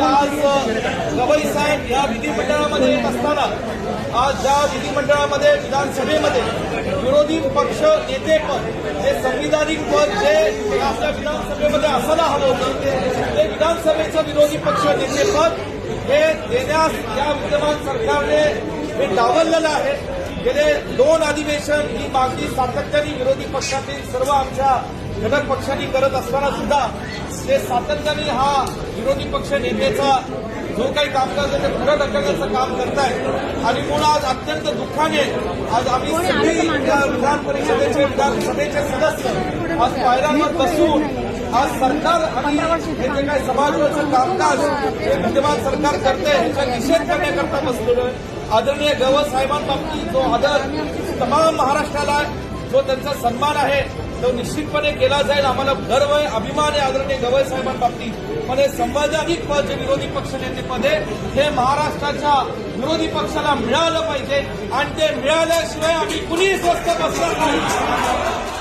आज गवई साहेब या विधिमंडळामध्ये येत असताना आज ज्या विधिमंडळामध्ये विधानसभेमध्ये विरोधी पक्ष नेतेपद जे संविधानिक पद जे आपल्या विधानसभेमध्ये असायला हवं होतं ते विधानसभेचं विरोधी पक्ष नेतेपद हे देण्यास या विद्यमान सरकारने हे डावललेलं आहे. गेले दोन अधिवेशन ही मागणी सातत्याने विरोधी पक्षातील सर्व आमच्या घटक पक्षांनी करत असताना सुद्धा ते सातत्याने हा विरोधी पक्ष नेत्याचा जो काही कामकाज आहे ते पुढे ढकलण्याचं काम करतायत. आणि म्हणून आज अत्यंत दुःखाने आज आम्ही सगळी विधान परिषदेचे विधानसभेचे सदस्य आज पायऱ्यांवर बसून आज सरकार आणि हे जे काही सभागृहाचं कामकाज हे विद्यमान सरकार करते ह्याचा निषेध करण्याकरता बसलेलो आहे. आदरणीय गवत साहेबांबाबतीत जो आदर तमाम महाराष्ट्राला जो त्यांचा सन्मान आहे तो निश्चितपणे केला जाईल. आम्हाला गर्व आहे अभिमान आहे आदरणीय गवई साहेबांबाबतीत. पण हे संवैधानिक पद जे विरोधी पक्षनेते पद आहे हे महाराष्ट्राच्या विरोधी पक्षाला मिळालं पाहिजे. आणि ते मिळाल्याशिवाय आम्ही कुणीही स्वस्त बसणार नाही.